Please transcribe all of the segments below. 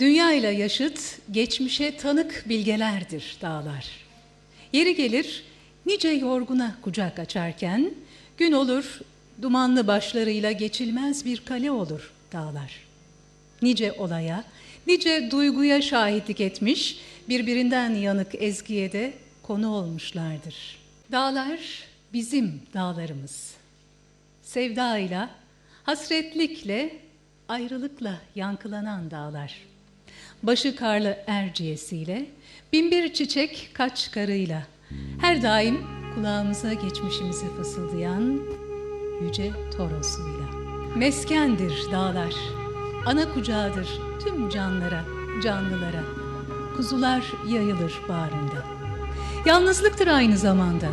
Dünya ile yaşıt, geçmişe tanık bilgelerdir dağlar. Yeri gelir, nice yorguna kucak açarken, gün olur, dumanlı başlarıyla geçilmez bir kale olur dağlar. Nice olaya, nice duyguya şahitlik etmiş, birbirinden yanık ezgiye de konu olmuşlardır. Dağlar bizim dağlarımız. Sevdayla, hasretlikle, ayrılıkla yankılanan dağlar. Başı karlı erciyesiyle, binbir çiçek kaç karıyla, her daim kulağımıza geçmişimizi fısıldayan yüce torosuyla. Meskendir dağlar, ana kucağıdır tüm canlara, canlılara. Kuzular yayılır bağrında. Yalnızlıktır aynı zamanda.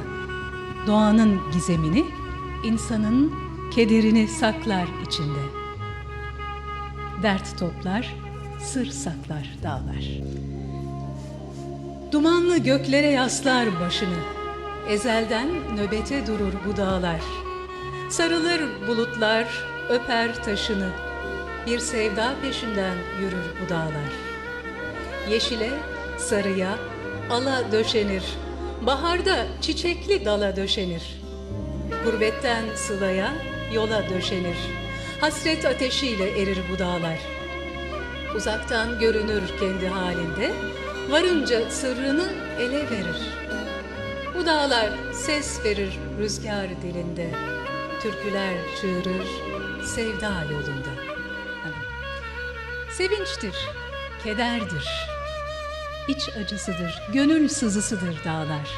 Doğanın gizemini, insanın kederini saklar içinde. Dert toplar, sır saklar dağlar. Dumanlı göklere yaslar başını, ezelden nöbete durur bu dağlar. Sarılır bulutlar, öper taşını, bir sevda peşinden yürür bu dağlar. Yeşile, sarıya, ala döşenir, baharda çiçekli dala döşenir. Gurbetten sılaya, yola döşenir. Hasret ateşiyle erir bu dağlar. Uzaktan görünür kendi halinde, varınca sırrını ele verir. Bu dağlar ses verir rüzgar dilinde, türküler çığırır sevda yolunda. Sevinçtir, kederdir, iç acısıdır, gönül sızısıdır dağlar.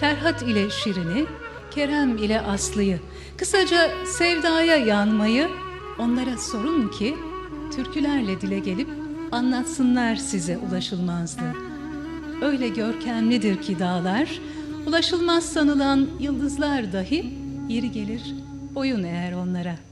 Ferhat ile Şirin'i, Kerem ile Aslı'yı, kısaca sevdaya yanmayı onlara sorun ki türkülerle dile gelip anlatsınlar size ulaşılmazdı. Öyle görkemlidir ki dağlar, ulaşılmaz sanılan yıldızlar dahi yeri gelir boyun eğer onlara.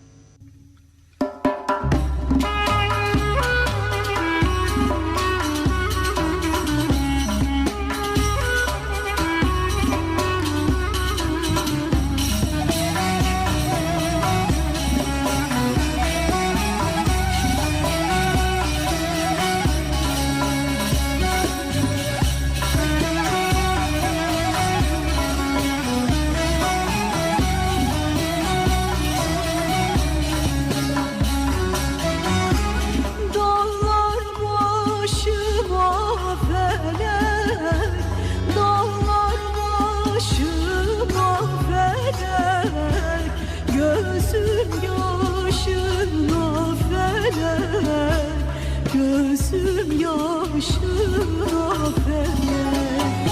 Gözüm yaşına felek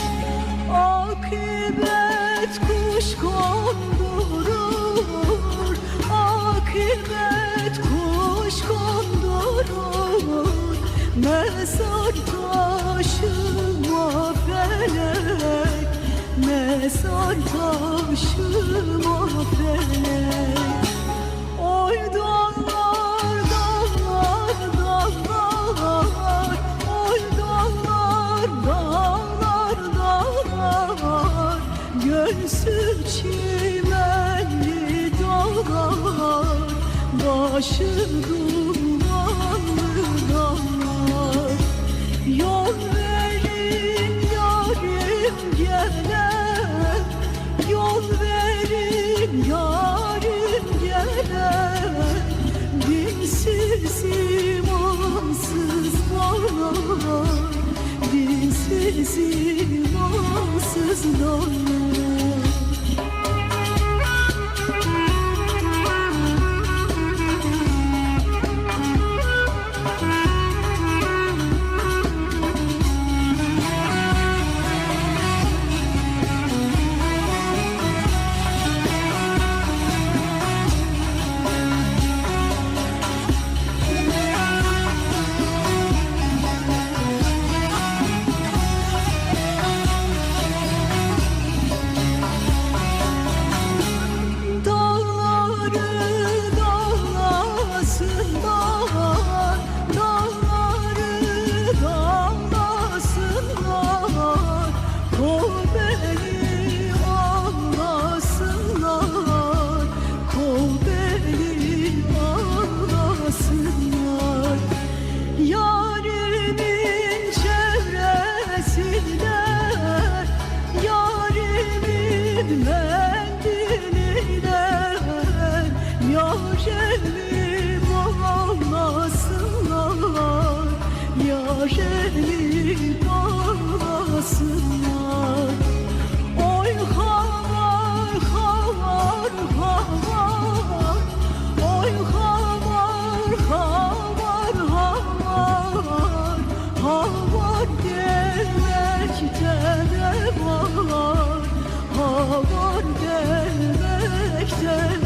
Akıbet kuş kondurur Akıbet kuş kondurur Mezar taşıma felek Mezar taşıma felek Başım dumanlı dağlar Yol verin yarim gelen Yol verin yarim gelen. Dinsiz imansız dağlar Dinsiz imansız dağlar Listen